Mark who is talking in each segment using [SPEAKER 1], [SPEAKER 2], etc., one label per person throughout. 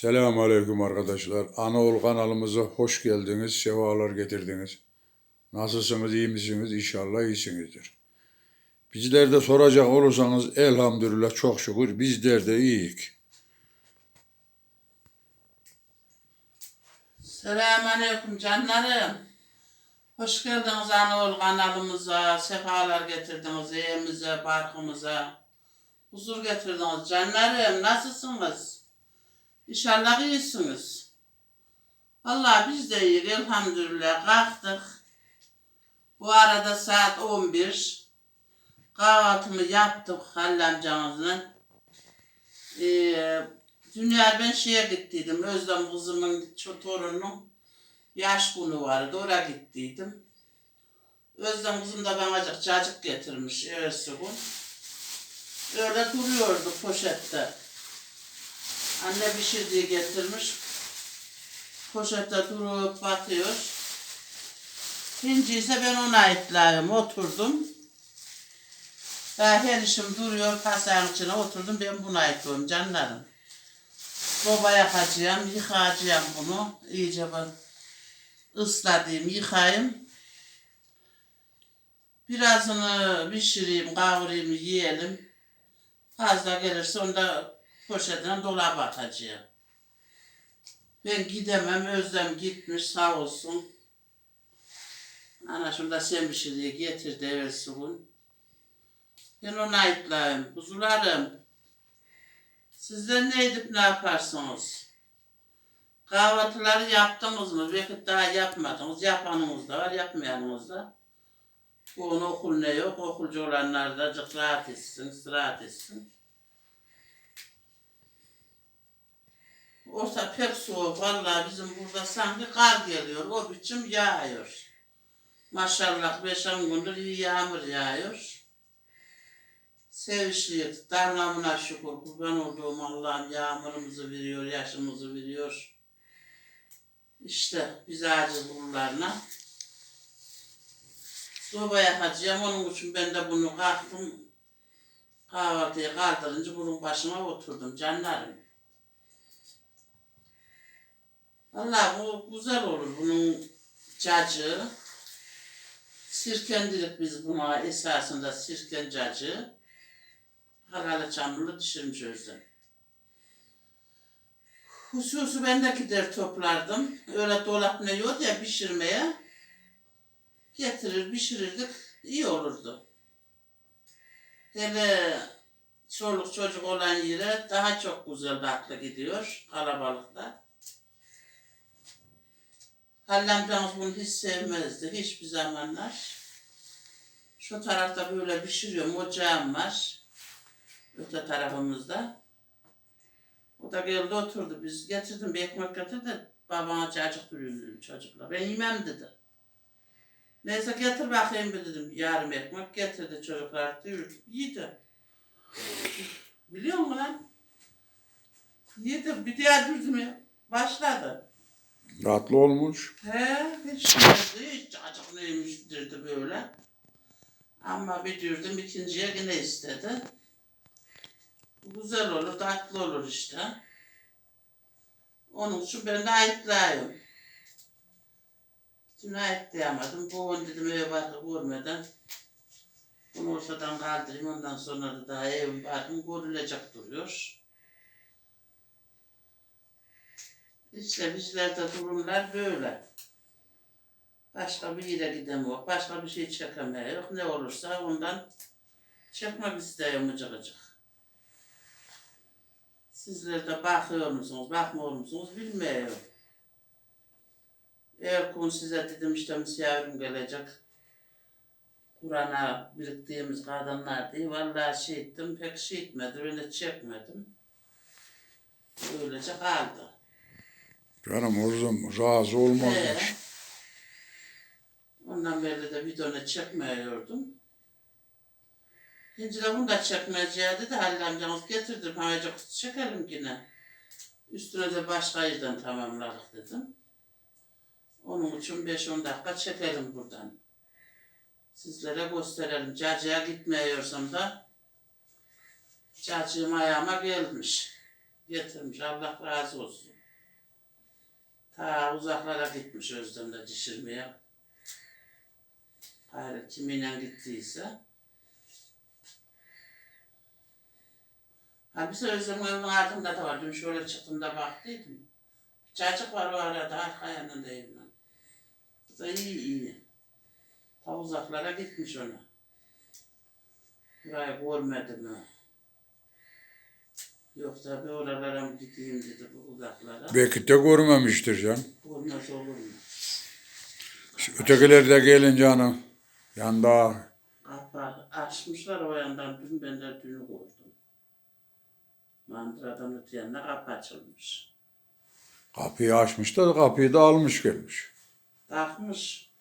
[SPEAKER 1] Selamun Aleyküm arkadaşlar. Anaol kanalımıza hoş geldiniz, sefalar getirdiniz. Nasılsınız, iyi misiniz? İnşallah iyisinizdir. Bizler de soracak olursanız elhamdülillah çok şükür bizler de iyiyik.
[SPEAKER 2] Selamünaleyküm canlarım. Hoş geldiniz Anaol kanalımıza. Sefalar getirdiniz evimize, barkımıza. Huzur getirdiniz canlarım. Nasılsınız? İnşallah iyisiniz. Vallahi biz de iyiyiz elhamdülillah. Kalktık. Bu arada saat 11. Kahvaltımı yaptık Halil amcamızla. Ee, Dünya ben şeye gittiydim. Özlem kızımın torununun yaş günü vardı. Oraya gittiydim. Özlem kızım da bana cacık, getirmiş ertesi gün. Öyle duruyordu poşette. Anne pişirdiği getirmiş. Poşette durup batıyor. Hinci ise ben ona ayıtlayayım. Oturdum. Daha her işim duruyor. Kasanın içine oturdum. Ben buna ayıtlıyorum canlarım. Soba yakacağım, yıkayacağım bunu. İyice ben ısladayım, yıkayayım. Birazını pişireyim, kavurayım, yiyelim. Fazla gelirse onu da poşetten dolaba atacağım. Ben gidemem, Özlem gitmiş sağ olsun. Ana şunu da sen pişir diye getirdi evvelsi gün. Ben onu ayıplayayım. Kuzularım. Sizler ne edip ne yaparsınız? Kahvaltıları yaptınız mı? Belki daha yapmadınız. Yapanınız da var, yapmayanınız da. Bugün okul ne yok? Okulcu olanlar da rahat etsin, istirahat etsin. Orta pek soğuk. Vallahi bizim burada sanki kar geliyor. O biçim yağıyor. Maşallah beş on gündür iyi yağmur yağıyor. Sevişliyiz. Damlamına şükür. Kurban olduğum Allah'ım yağmurumuzu veriyor, yaşımızı veriyor. İşte biz acil bunlarla. Soba yakacağım. Onun için ben de bunu kalktım. Kahvaltıyı kaldırınca bunun başına oturdum canlarım. Vallahi bu güzel olur bunun cacığı. Sirkendirik biz buna esasında sirken cacığı. Haralı çamurlu pişirmiş özlem. Hususu ben de gider toplardım. Öyle dolap ne yok ya pişirmeye. Getirir pişirirdik. iyi olurdu. Hele çoluk çocuk olan yere daha çok güzel tatlı gidiyor kalabalıkta. Halil amcamız bunu hiç sevmezdi hiçbir zamanlar. Şu tarafta böyle pişiriyorum ocağım var. Öte tarafımızda. O da geldi oturdu. Biz getirdim bir ekmek getirdi. Babana cacık duruyor çocuklar. Ben yemem dedi. Neyse getir bakayım dedim. Yarım ekmek getirdi çocuklar diyor. Yedi. Biliyor musun lan? Yedi. Bir diğer düzme başladı.
[SPEAKER 1] Tatlı olmuş.
[SPEAKER 2] He, hiç yemedi. Hiç cacık neymiş dedi böyle. Ama bir dürdüm ikinciye yine istedi. Güzel olur, tatlı olur işte. Onun için ben de ayıtlayayım. Şimdi ayıtlayamadım. Bu on dedim eve bakıp görmeden. Bunu ortadan kaldırayım. Ondan sonra da daha evim bakım görülecek duruyor. İşte bizlerde durumlar böyle. Başka bir yere gidemiyor. Başka bir şey çekemiyor. Ne olursa ondan çekmek istiyor mıcık mıcık. Sizler de bakıyor musunuz, bakmıyor musunuz bilmiyorum. Gün size dedim işte misafirim gelecek. Kur'an'a biriktiğimiz kadınlar diye. Vallahi şey ettim, pek şey etmedi, öyle çekmedim. Öylece kaldı.
[SPEAKER 1] Canım o zaman razı olmaz.
[SPEAKER 2] Ee, ondan beri de videonu çekmiyordum. Şimdi de bunu da çekmeyeceği dedi. Halil amcamız getirdi. Pamacık çekelim yine. Üstüne de başka yerden tamamladık dedim. Onun için 5-10 dakika çekelim buradan. Sizlere gösterelim. Cacığa gitmiyorsam da cacığım ayağıma gelmiş. getirmiş. Allah razı olsun. Ta uzaklara gitmiş Özlem'de dişirmeye. Hayır kiminle gittiyse. Ha bir Özlem'in ardında da var. Dün şöyle çıktım da baktıydım. Çocuk var o arada arka yanında evine. Bu da iyi iyi. Ta uzaklara gitmiş ona. Burayı görmedi mi? Yoksa bir oralara mı gideyim dedi bu uzaklara.
[SPEAKER 1] Belki de görmemiştir can.
[SPEAKER 2] Olmaz olur mu?
[SPEAKER 1] Ötekiler de gelince hanım. Yanda
[SPEAKER 2] Kapı açmışlar o yandan dün ben de dünü gördüm. Mandıradan öte yanına kapı açılmış.
[SPEAKER 1] kapıyı açmış da kapıyı da almış gelmiş.
[SPEAKER 2] Takmış.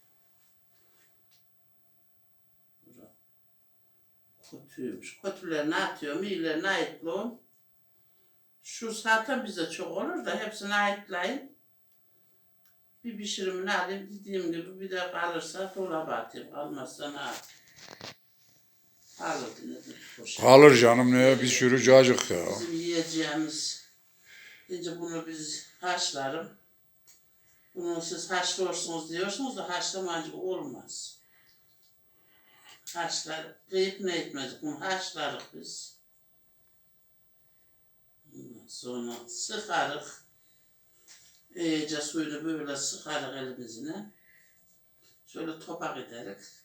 [SPEAKER 2] Kötüymüş. Kötülerine atıyorum, iyilerine ayıtlıyorum. Şu zaten bize çok olur da hepsini ayıtlayın. Bir pişirimini alayım dediğim gibi bir de kalırsa dolaba atayım. Kalmazsa ne yapayım? Kalır.
[SPEAKER 1] Kalır canım ne bir sürü cacık ya.
[SPEAKER 2] Bizim yiyeceğimiz. Önce bunu biz haşlarım. Bunu siz haşlıyorsunuz diyorsunuz da haşlamayınca olmaz. Haşlar, kıyıp ne etmez, bunu haşlarız biz. Sonra sıkarız. İyice suyunu böyle sıkarız elimizle. Şöyle topak ederiz.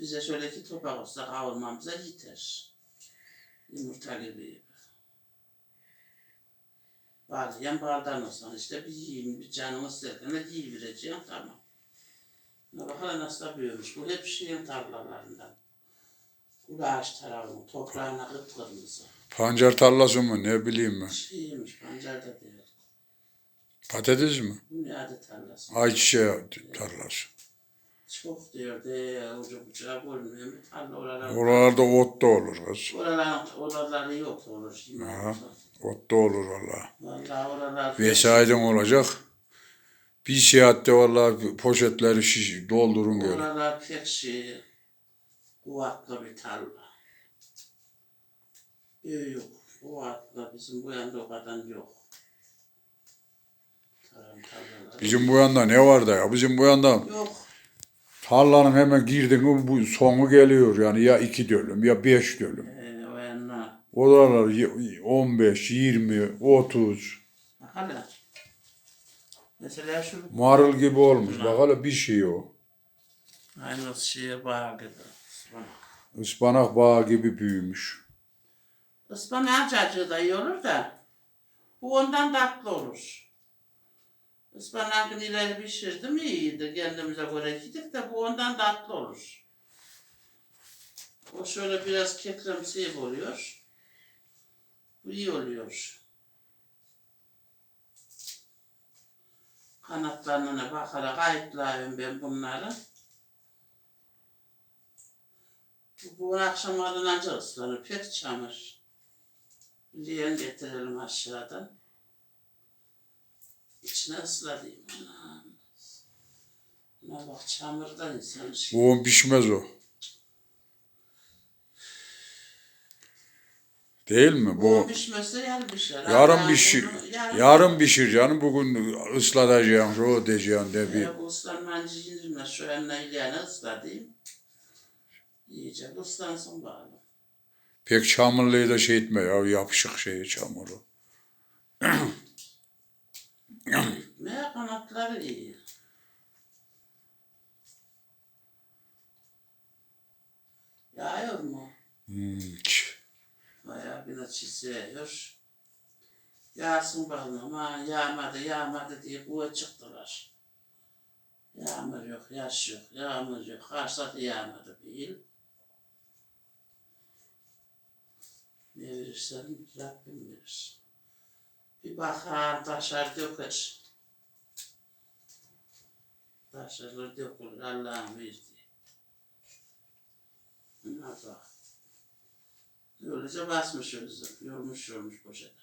[SPEAKER 2] Bize şöyle iki topak olsa kavurmamıza yeter. Yumurta gibi. Bağlayan bağdan olsan işte bir yiyin, bir canımı isterken de yiyivereceğim tamam. Bakalım nasıl büyümüş. Bu hep şeyin tarlalarından. Kulaş tarafının toprağına kıpkırmızı.
[SPEAKER 1] Pancar tarlası mı ne bileyim ben.
[SPEAKER 2] Şeymiş pancarda değil.
[SPEAKER 1] Patates mi?
[SPEAKER 2] Dünyada tarlası.
[SPEAKER 1] Ayçiçeği tarlası.
[SPEAKER 2] Çok diyor de ucu bucağı görmüyor. Bir tarla oralar.
[SPEAKER 1] Oralarda ot da olur kız.
[SPEAKER 2] Oraların, oraları yok olur. Şimdi.
[SPEAKER 1] Ha. Ot da olur valla.
[SPEAKER 2] Vallahi oralar.
[SPEAKER 1] Vesaiden olacak. Bir seyahatte valla poşetleri şiş, doldurun gelin.
[SPEAKER 2] Oralar pek şey, kuvvetli bir tarla. Büyük, kuvvetli. Bizim bu yanda o kadar yok. Tarım.
[SPEAKER 1] Bizim bu yanda ne var da ya? Bizim bu yanda
[SPEAKER 2] Yok.
[SPEAKER 1] tarlanın hemen girdin bu sonu geliyor yani ya iki dönüm ya beş dönüm.
[SPEAKER 2] Ee, o yana.
[SPEAKER 1] Oralar y- 15, 20, 30
[SPEAKER 2] Bak hele. Mesela şu
[SPEAKER 1] marul gibi olmuş. Bak hele bir şey o.
[SPEAKER 2] aynı şeye bağ gibi. Ispanak.
[SPEAKER 1] Ispanak bağı gibi büyümüş.
[SPEAKER 2] Ispanak cacığı da iyi olur da bu ondan tatlı olur. Ispanakın ileri pişirdim iyiydi. Kendimize göre yedik de bu ondan tatlı olur. O şöyle biraz kekremsi oluyor. Bu iyi oluyor. Kanatlarına bakarak ayıtlayayım ben bunları. Bu, bu akşam alınacak ıslanır. Pek çamur. Leğen getirelim aşağıdan. İçine ıslatayım. Anam. Ne bak çamurdan insan şey.
[SPEAKER 1] Bu pişmez o. Değil mi?
[SPEAKER 2] Bu
[SPEAKER 1] Bu
[SPEAKER 2] pişmezse yarın pişer.
[SPEAKER 1] yarın pişir.
[SPEAKER 2] bunu yarın-
[SPEAKER 1] Yarın pişir canım. Bugün ıslatacaksın, şu diyeceksin de bir.
[SPEAKER 2] Ee, bu ıslanmancı indirme şu yanına ileğine ıslatayım. İyice ıslansın bağlı.
[SPEAKER 1] Pek çamurluyu da şey etme ya. Yapışık şeyi çamuru.
[SPEAKER 2] Ne kanatları iyi. Yağıyor mu?
[SPEAKER 1] Hmm,
[SPEAKER 2] Bayağı bir çiziyor. Yağsın bakalım ama yağmadı yağmadı diye kuvvet çıktılar. Yağmur yok, yaş yok, yağmur yok. Da yağmadı değil. Ne verirsen Rabbim verir. Bir bakar taşar döker. Taşarlar dökülür Allah'ın verdiği. Ne bak. Öylece basmış özlem. Yormuş yormuş poşete.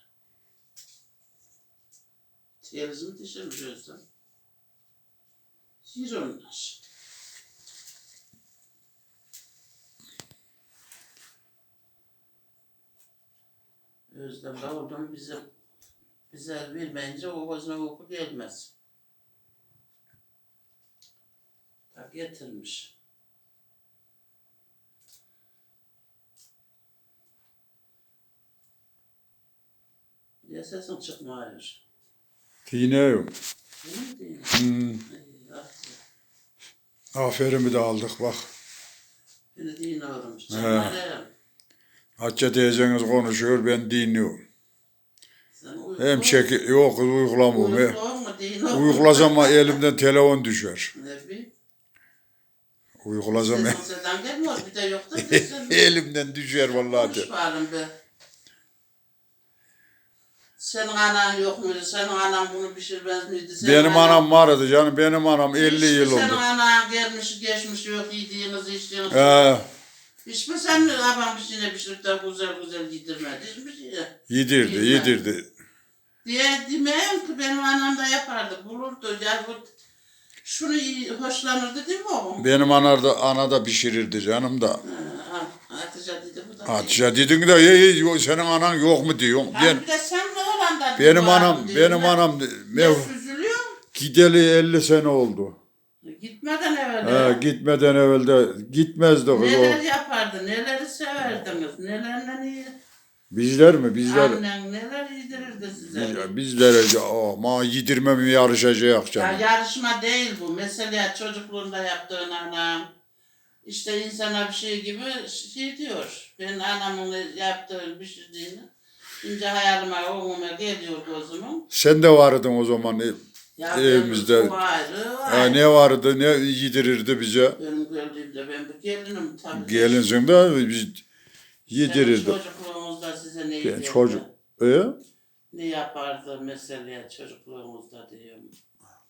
[SPEAKER 2] Telizimi dişirmiş özlem. Yer onlar. Özlem mu bize, bize vermeyince o gözüne uyku gelmez. Bak getirmiş. Niye sesin çıkmıyor?
[SPEAKER 1] Dinliyorum. Hmm.
[SPEAKER 2] Ah,
[SPEAKER 1] Aferin bir de aldık bak.
[SPEAKER 2] Beni dinliyorum.
[SPEAKER 1] He. Hatice teyzeniz konuşuyor ben dinliyorum.
[SPEAKER 2] Sen
[SPEAKER 1] Hem çeki yok uygulamıyorum. Uygulasam ama elimden telefon düşer. Uygulasam elimden düşer vallahi. de.
[SPEAKER 2] Senin anan yok muydu? Senin anan bunu pişirmez miydi? Senin
[SPEAKER 1] Benim
[SPEAKER 2] anan-
[SPEAKER 1] anam vardı canım. Benim anam 50
[SPEAKER 2] Hiç mi
[SPEAKER 1] yıl
[SPEAKER 2] Senin
[SPEAKER 1] oldu.
[SPEAKER 2] anan gelmiş geçmiş yok yediğiniz içtiğiniz.
[SPEAKER 1] He,
[SPEAKER 2] Hiç mi sen babam bir şeyine pişirip de güzel güzel yedirmedi? Hiçbir şey.
[SPEAKER 1] yedirdi,
[SPEAKER 2] Bilmem.
[SPEAKER 1] yedirdi.
[SPEAKER 2] Diye demiyorum ki benim anam da yapardı. Bulurdu. Ya bu şunu iyi- hoşlanırdı değil mi oğlum?
[SPEAKER 1] Benim anar da, ana da pişirirdi canım da.
[SPEAKER 2] Ha, Hatice dedi bu da.
[SPEAKER 1] Hatice dedin de "Ey, ey, senin anan yok mu diyorsun. Ben,
[SPEAKER 2] bir de sen ne olan da
[SPEAKER 1] benim anam, benim
[SPEAKER 2] Ben-
[SPEAKER 1] anam
[SPEAKER 2] Ben
[SPEAKER 1] mev,
[SPEAKER 2] süzülüyorum.
[SPEAKER 1] gideli 50 sene oldu.
[SPEAKER 2] Gitmeden evvel.
[SPEAKER 1] He, gitmeden evvel de gitmezdi kız o.
[SPEAKER 2] Neler yapardı, neleri severdiniz, nelerle iyi.
[SPEAKER 1] Bizler mi? Bizler.
[SPEAKER 2] Annen neler yedirirdi size.
[SPEAKER 1] Biz, bizlere oh, ma yedirmem yarışacak
[SPEAKER 2] Ya
[SPEAKER 1] canım.
[SPEAKER 2] yarışma değil bu. Mesela çocukluğunda yaptığın anam. İşte insana bir şey gibi şey diyor. Ben anamın yaptığını, pişirdiğini. Şimdi hayalime, oğluma geliyor gözümün.
[SPEAKER 1] Sen de vardın o zaman.
[SPEAKER 2] Ya
[SPEAKER 1] Evimizde- Ha, ne vardı ne yedirirdi bize.
[SPEAKER 2] Benim gördüğümde ben bir gelinim tabii.
[SPEAKER 1] Gelinsin de biz yedirirdi.
[SPEAKER 2] Senin çocukluğunuzda size ne
[SPEAKER 1] Ben çocuk. E?
[SPEAKER 2] Ne yapardı mesela çocukluğumuzda diyorum.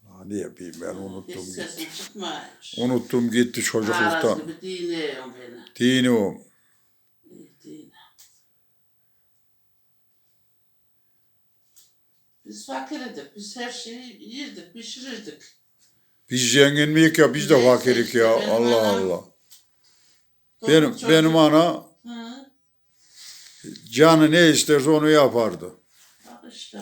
[SPEAKER 1] Ha, Ne yapayım ben
[SPEAKER 2] Hiç
[SPEAKER 1] unuttum. gitti.
[SPEAKER 2] sesim çıkmıyor.
[SPEAKER 1] Unuttum gitti çocuklukta.
[SPEAKER 2] Aras gibi dinliyorum beni.
[SPEAKER 1] Dini o.
[SPEAKER 2] İyi Değil. Biz fakirdik. Biz her şeyi yerdik, pişirirdik.
[SPEAKER 1] Biz zengin miyik ya biz de fakirik ya.
[SPEAKER 2] benim
[SPEAKER 1] Allah
[SPEAKER 2] anam-
[SPEAKER 1] Allah. Benim
[SPEAKER 2] çocuk-
[SPEAKER 1] benim ana
[SPEAKER 2] Hı,
[SPEAKER 1] canı ne isterse onu yapardı.
[SPEAKER 2] bak işte.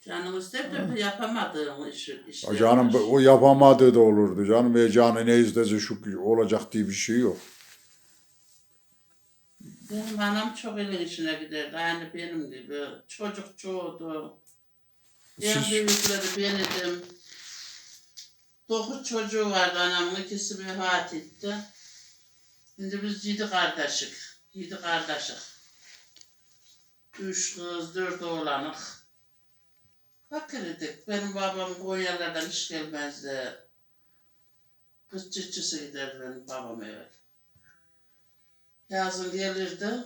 [SPEAKER 2] Canım ister de yapamadığım işi. işler
[SPEAKER 1] O canım o yapamadığı da olurdu canım. E canı ne istese şu olacak diye bir şey yok.
[SPEAKER 2] Benim anam çok elin işine giderdi. Aynı benim gibi. Çocuk çoğdu. En
[SPEAKER 1] Siz-
[SPEAKER 2] büyükleri ben idim. Dokuz çocuğu vardı anamın. ikisi vefat etti. Şimdi biz yedi kardeşik. Yedi kardeşik. Üç kız, dört oğlanık. Fakir idik. Benim babam Konyalardan hiç gelmezdi. Kız çiftçisi giderdi benim babam eve. Yazın gelirdi.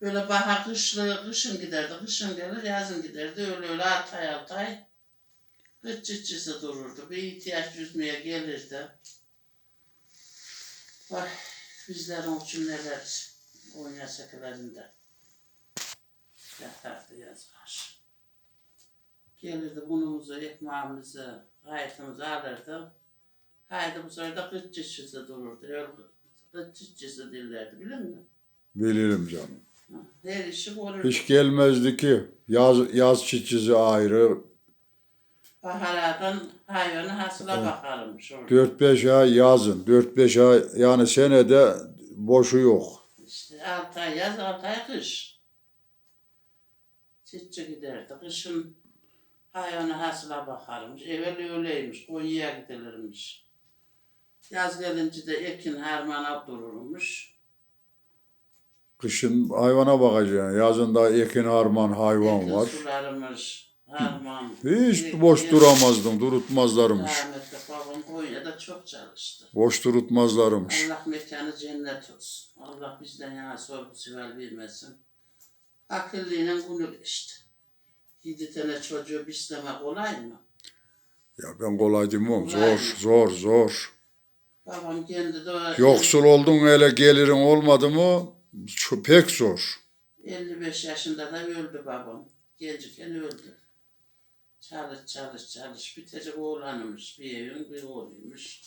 [SPEAKER 2] Böyle bahar kışlı, kışın giderdi, kışın gelir, yazın giderdi. Öyle öyle altı ay altı ay. Kız çiftçisi dururdu. Bir ihtiyaç yüzmeye gelirdi. Vay, bizlerin için neler oyna şakalarında. Yatardı yazar. Gelirdi bunumuzu, ekmeğimizi, hayatımızı alırdı. Haydi bu sefer de kız çiftçisi dururdu. Öyle kız çiftçisi dillerdi biliyor musun?
[SPEAKER 1] Bilirim canım.
[SPEAKER 2] Her işi görürdü.
[SPEAKER 1] Hiç gelmezdi ki. Yaz, yaz çiçeği ayrı.
[SPEAKER 2] Bahardan hayvanı hasıla bakarmış orada.
[SPEAKER 1] 4-5 ay yazın. 4-5 ay yani senede boşu yok.
[SPEAKER 2] İşte altı ay yaz, altı ay kış. Çiftçi giderdi. Kışın hayvanı hasıla bakarmış. Evvel öyleymiş. Konya'ya gidilirmiş. Yaz gelince de ekin harmana dururmuş.
[SPEAKER 1] Kışın hayvana bakacaksın. Yazın da ekin harman hayvan
[SPEAKER 2] Ekin
[SPEAKER 1] var.
[SPEAKER 2] sularmış. Harman.
[SPEAKER 1] Hiç
[SPEAKER 2] Ekin-
[SPEAKER 1] boş duramazdım. Durutmazlarmış.
[SPEAKER 2] Rahmetli babam Konya'da çok çalıştı.
[SPEAKER 1] Boş durutmazlarmış.
[SPEAKER 2] Allah mekanı cennet olsun. Allah bizden yana sorgu sual vermesin. Akıllıyla günü geçti. Yedi tane çocuğu beslemek kolay mı?
[SPEAKER 1] Ya ben kolay demem. Zor,
[SPEAKER 2] Kolaymış.
[SPEAKER 1] zor, zor.
[SPEAKER 2] Babam kendi de
[SPEAKER 1] Yoksul oldun hele gelirin olmadı mı şu pek zor.
[SPEAKER 2] 55 yaşında da öldü babam. Gençken öldü. Çalış çalış çalış. Bitecek oğlanmış. Bir evin bir oğluymuş.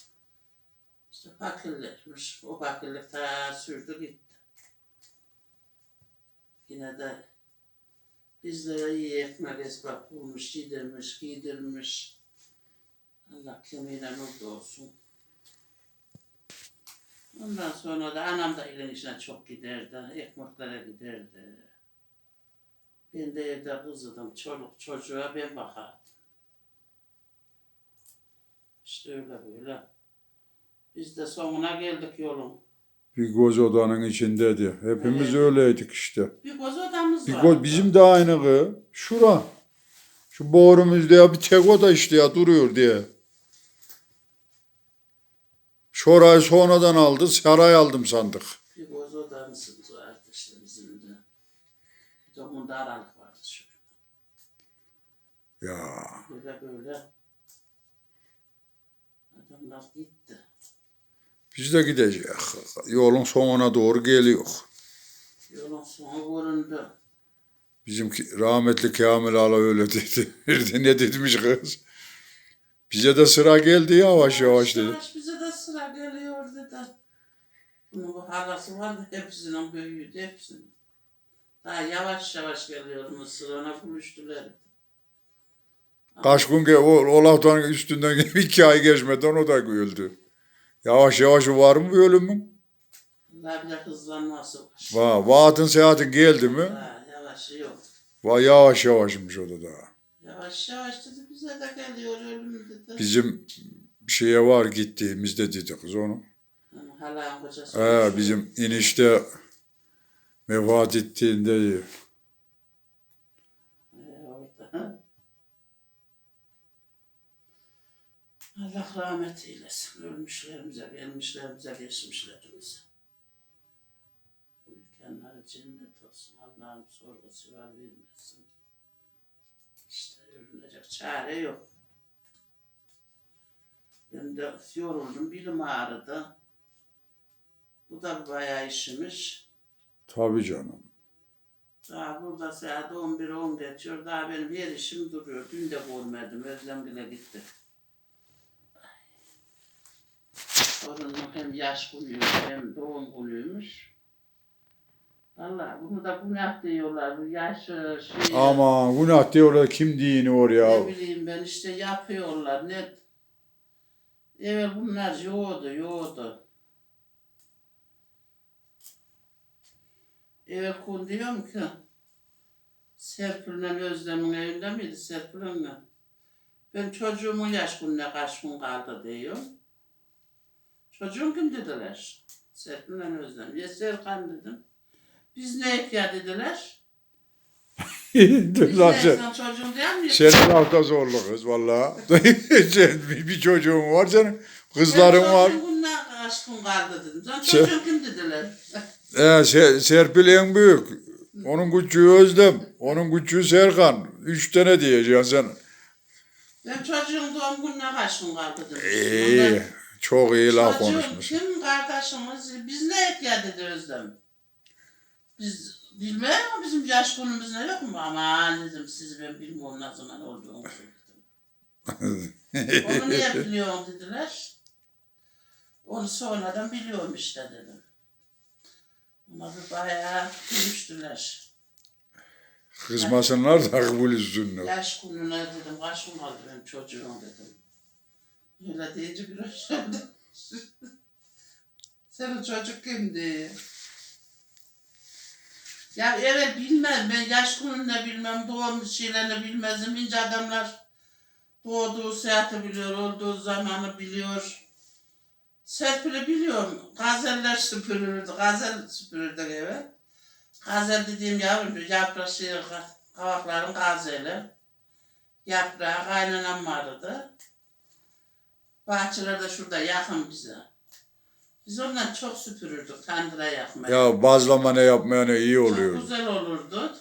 [SPEAKER 2] İşte fakirlermiş. O fakirlik ta sürdü gitti. Yine de bizlere iyi ekmek esbab bulmuş, yedirmiş, giydirmiş. Allah kemiğine mutlu olsun. Ondan sonra da anam da elin işine çok giderdi. Ekmeklere giderdi. Ben de evde kızıdım. Çoluk çocuğa ben bakardım. İşte öyle böyle. Biz de sonuna geldik yolun.
[SPEAKER 1] Bir göz odanın içindeydi. Hepimiz
[SPEAKER 2] Evet.
[SPEAKER 1] öyleydik işte.
[SPEAKER 2] Bir koz odamız
[SPEAKER 1] Bir
[SPEAKER 2] var.
[SPEAKER 1] göz, bizim de aynı kız. Şura. Şu borumuzda ya bir tek oda işte ya duruyor diye. Şorayı sonradan aldı, saray aldım sandık.
[SPEAKER 2] Bir koz odamız vardı işte bizim de. Bir de bunda aralık vardı şöyle.
[SPEAKER 1] Ya
[SPEAKER 2] Böyle böyle. Adamlar gitti.
[SPEAKER 1] biz de gideceğiz. Yolun sonuna doğru geliyor.
[SPEAKER 2] Yolun sonu göründü.
[SPEAKER 1] Bizim rahmetli Kamil Ala öyle dedi. Ne demiş kız? Bize de sıra geldi yavaş yavaş dedi.
[SPEAKER 2] Yavaş bize de sıra geliyor dedi. Bunun bu halası vardı hepsinin büyüğüydü hepsinin. Daha yavaş yavaş geliyor Mısır ona buluştular.
[SPEAKER 1] Kaç gün ge- o, o laftan üstünden iki ay geçmeden o da öldü. Yavaş yavaş var mı bir ölümün?
[SPEAKER 2] Allah bir de hızlanması var.
[SPEAKER 1] Va, vaatın seyahatin geldi mi?
[SPEAKER 2] Ha, yavaş yok.
[SPEAKER 1] Va, yavaş yavaşmış o da daha.
[SPEAKER 2] Yavaş yavaş dedi bize de geliyor ölüm dedi.
[SPEAKER 1] Bizim şeye var gittiğimizde dedi kız onu.
[SPEAKER 2] Halam kocası.
[SPEAKER 1] He, bizim inişte vefat ettiğinde
[SPEAKER 2] Ee. Allah rahmet eylesin. Ölmüşlerimize, gelmişlerimize, geçmişlerimize. Mekanları cennet olsun. Allah'ım sorgu süvar vermesin. İşte ölünecek çare yok. Ben de yoruldum, bilim ağrıdı. Bu da bayağı işmiş.
[SPEAKER 1] tabii canım.
[SPEAKER 2] Daha burada saat 11-10 geçiyor. Daha benim her işim duruyor. Dün de görmedim. Özlem bile gitti. Torunum hem yaş günüymüş hem doğum günüymüş. Valla bunu da günah diyorlar. Bu yaşı şey.
[SPEAKER 1] Ama günah diyorlar kim dini oraya.
[SPEAKER 2] Ne bileyim ben işte yapıyorlar. Ne? Evet bunlar yoğdu yoğdu. Evet kun diyorum ki Serpil'le Özlem'in evinde miydi Serpil'in Ben çocuğumun yaş gününe kaç gün kaldı diyorum. Çocuğun kim dediler? Serpil'le Özlem. Ya Serkan dedim. Biz ne ekya dediler. Biz
[SPEAKER 1] Dur
[SPEAKER 2] ne
[SPEAKER 1] lan sen.
[SPEAKER 2] ekya çocuğun değil mi?
[SPEAKER 1] Senin hafta zorlu kız valla. Sen bir, çocuğun var senin. Kızların
[SPEAKER 2] Ben
[SPEAKER 1] var.
[SPEAKER 2] çocuğun gününe kaç gün kaldı dedim. Sen
[SPEAKER 1] Şey-
[SPEAKER 2] çocuğun kim dediler?
[SPEAKER 1] Ee, Se- Serpil en büyük. Onun küçüğü Özlem. Onun küçüğü Serkan. Üç tane diyeceksin sen.
[SPEAKER 2] Ben çocuğun doğum gününe kaç gün kaldı dedim.
[SPEAKER 1] İyi. Çok iyi laf
[SPEAKER 2] Çocuğum
[SPEAKER 1] konuşmuş.
[SPEAKER 2] kim kardeşimiz? Biz ne dedi Özlem. Biz bilmiyorum bizim yaş günümüz ne yok mu? Aman dedim sizi ben bilmiyorum ne zaman olduğunu söyledim. Onu niye biliyorsun dediler. Onu sonradan biliyorum işte dedim. Ama bir bayağı gülüştüler.
[SPEAKER 1] Kızmasınlar da kabul üstünler.
[SPEAKER 2] Yaş gününe dedim kaç gün kaldı benim çocuğum dedim. Öyle deyince hoşlandı. Senin çocuk kimdi? Ya evet bilmem ben yaş gününü bilmem doğum şeylerini bilmezdim. İnce adamlar doğduğu saati biliyor, olduğu zamanı biliyor. Serpil'i biliyorum. Gazeller süpürürdü. Gazel süpürürdü eve. Gazel dediğim yavrum yaprak şey, kavakların gazeli. Yaprağı kaynanam vardı. Bahçeler de şurada yakın bize. Biz ondan çok süpürürdük kandıra yakmaya.
[SPEAKER 1] Ya bazlama ne yapmaya ne iyi
[SPEAKER 2] Çok
[SPEAKER 1] oluyor.
[SPEAKER 2] güzel olurdu.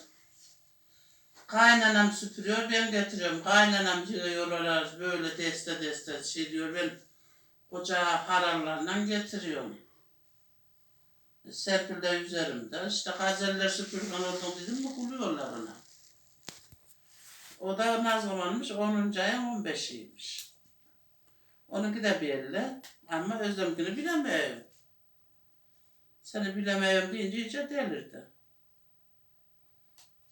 [SPEAKER 2] Kaynanam süpürüyor, ben getiriyorum. Kaynanam yığıyorlar böyle deste deste şey diyor. Ben koca hararlarla getiriyorum. Serpil de üzerimde. İşte gazeller süpürgen oldum dedim mi buluyorlar ona. O da ne zamanmış? 10. ayın 15'iymiş. Onunki de belli. Ama Özlem'kini bilemiyorum. Seni bilemiyorum deyince iyice delirdi.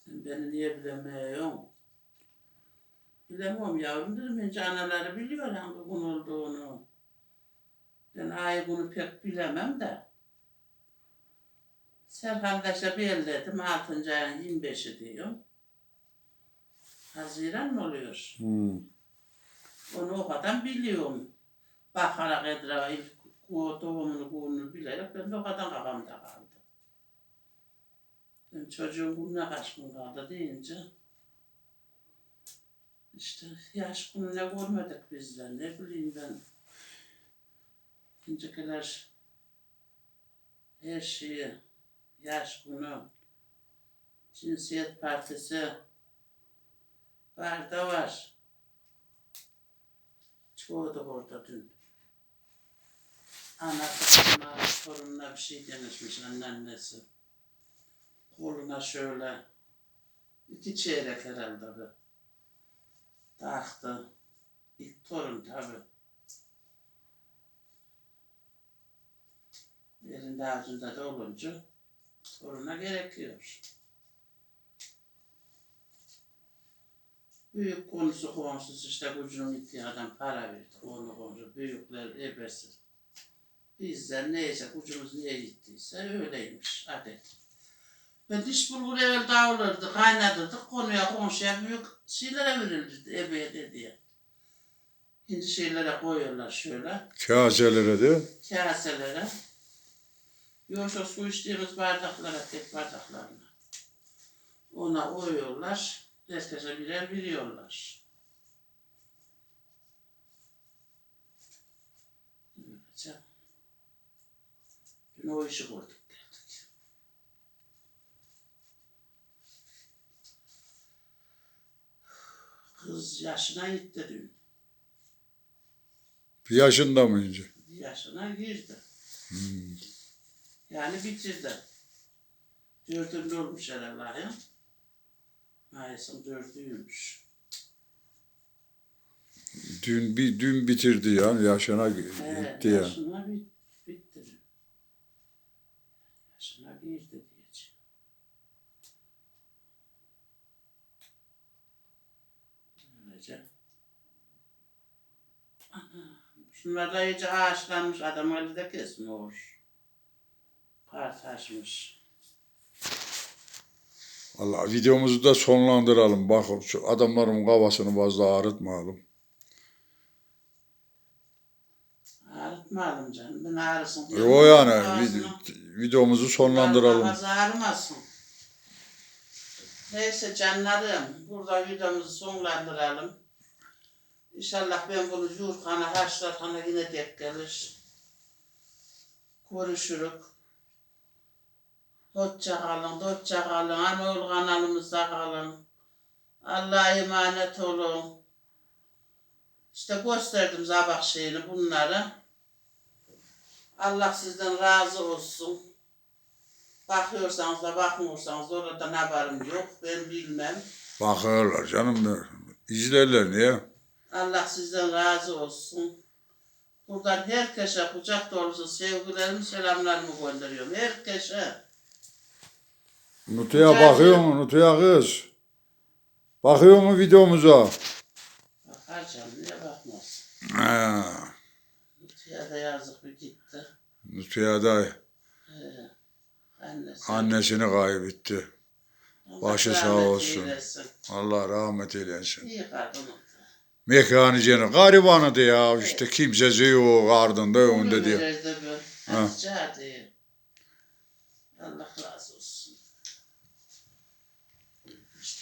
[SPEAKER 2] Sen beni niye bilemiyorsun? Bilemiyorum yavrum dedim. Bence anaları biliyor hangi gün olduğunu. Ben ay bunu pek bilemem de. Serkandaş'a belirledim. 6. ayın 25'i diyorum. Haziran mı oluyor?
[SPEAKER 1] Hmm.
[SPEAKER 2] Onu o kadar biliyorum. Bakarak etrafa ilk doğumunu gününü bilerek ben de o kadar kafamda kaldı. Ben çocuğun gününe kaç gün kaldı deyince işte yaş gününe görmedik bizler ne bileyim ben. İkincekiler her şeyi yaş günü cinsiyet partisi var da var. Çoğu da orada dün. Anası torununa, bir şey demişmiş anneannesi. Koluna şöyle iki çeyrek herhalde bir. Taktı. İlk torun tabi. Elinde ağzında da olunca toruna gerekiyor. Büyük konusu komşusu işte gücünün gittiği adam para verdi. Onu komşu büyükler ebesi. Bizden neyse gücümüz neye gittiyse öyleymiş adet. Ben diş bulgur evvel dağılırdı, kaynatırdık, konuya komşuya büyük şeylere verilirdi ebeye dediye. Şimdi şeylere koyuyorlar şöyle,
[SPEAKER 1] Kaselere de.
[SPEAKER 2] kaselere. Yoksa su içtiğimiz bardaklara, tek bardaklarına. Ona koyuyorlar, herkese birer veriyorlar. Böylece. Dün o işi kurduk geldik. Kız yaşına gitti dün.
[SPEAKER 1] Bir yaşında mı önce?
[SPEAKER 2] yaşına girdi. Yani bitirdi. Dördüncü olmuş herhalde ya. Mayıs'ın dördüymüş.
[SPEAKER 1] Dün, bir, dün bitirdi ya. Yaşına gitti ya.
[SPEAKER 2] yaşına bit, bitti. Yaşına girdi diyeceğim. Böylece. Ana, Şunlar da iyice ağaçlanmış. Adam öyle de kesmiyor. Kar taşmış.
[SPEAKER 1] Allah videomuzu da sonlandıralım. Bakın şu adamların kafasını fazla ağrıtmayalım.
[SPEAKER 2] Ağrıtmayalım canım. Ben ağrısın.
[SPEAKER 1] E, o yani
[SPEAKER 2] Ağzını-
[SPEAKER 1] vid- videomuzu sonlandıralım.
[SPEAKER 2] Fazla ağrımasın. Neyse canlarım, burada videomuzu sonlandıralım. İnşallah ben bunu Yurkan'a, Haşlarkan'a yine denk gelir. Görüşürük. Hoşça kalın, hoşça kalın. Anadolu kanalımızda kalın. Allah'a emanet olun. İşte gösterdim sabah şeyini bunları. Allah sizden razı olsun. Bakıyorsanız da bakmıyorsanız oradan haberim yok. Ben bilmem.
[SPEAKER 1] Bakıyorlar canım. İzlerler niye?
[SPEAKER 2] Allah sizden razı olsun. Buradan herkese kucak dolusu sevgilerimi, selamlarımı gönderiyorum. Herkese.
[SPEAKER 1] Nutu'ya bakıyor mu Nutu'ya kız? Bakıyor mu videomuza?
[SPEAKER 2] Bakar canım, niye bakmaz?
[SPEAKER 1] Ha,
[SPEAKER 2] Ya da yazık bir gitti.
[SPEAKER 1] Nutu'ya da
[SPEAKER 2] He. Annesi.
[SPEAKER 1] annesini kaybetti.
[SPEAKER 2] Allah
[SPEAKER 1] başı sağ
[SPEAKER 2] rahmet
[SPEAKER 1] olsun.
[SPEAKER 2] eylesin.
[SPEAKER 1] Allah rahmet eylesin.
[SPEAKER 2] İyi kadın.
[SPEAKER 1] Mekanicinin garibanıydı ya işte kimsesi yok ardında önünde diye.
[SPEAKER 2] Ölümlerde böyle.
[SPEAKER 1] Ha.
[SPEAKER 2] Rica edeyim. Allah razı olsun.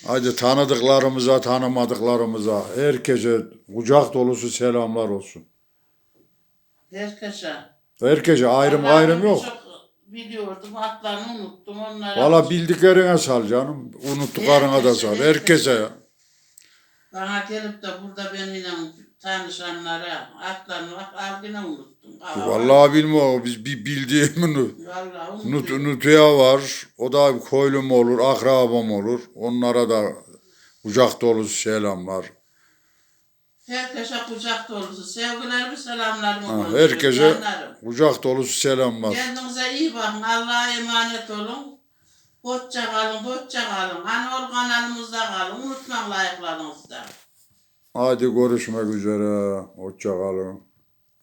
[SPEAKER 1] Hadi tanıdıklarımıza tanımadıklarımıza herkese kucak dolusu selamlar olsun.
[SPEAKER 2] Herkese.
[SPEAKER 1] Herkese ayrım
[SPEAKER 2] Vallahi
[SPEAKER 1] ayrım yok.
[SPEAKER 2] Çok biliyordum, atlarını unuttum onları.
[SPEAKER 1] Valla bildiklerine sal canım. Unuttuklarına da sal. Herkese.
[SPEAKER 2] Bana gelip de burada benimle tanışanlara al yine unuttum. Aa,
[SPEAKER 1] Vallahi bilmiyorum biz bir bildiğimi
[SPEAKER 2] Vallahi
[SPEAKER 1] Nut,
[SPEAKER 2] unuttum.
[SPEAKER 1] Nutu'ya var. O da koylum olur, akrabam olur. Onlara da kucak dolusu selamlar.
[SPEAKER 2] Herkese kucak dolusu sevgilerimi, selamlarımı
[SPEAKER 1] Ha,
[SPEAKER 2] gönderiyorum
[SPEAKER 1] herkese
[SPEAKER 2] canlarım.
[SPEAKER 1] kucak dolusu selamlar.
[SPEAKER 2] Kendinize iyi bakın. Allah'a emanet olun. Hoşça kalın, hoşça kalın. Hani ol kanalımızda kalın. Unutmayın layıklarınızda.
[SPEAKER 1] Hadi görüşmek üzere. Hoşça kalın.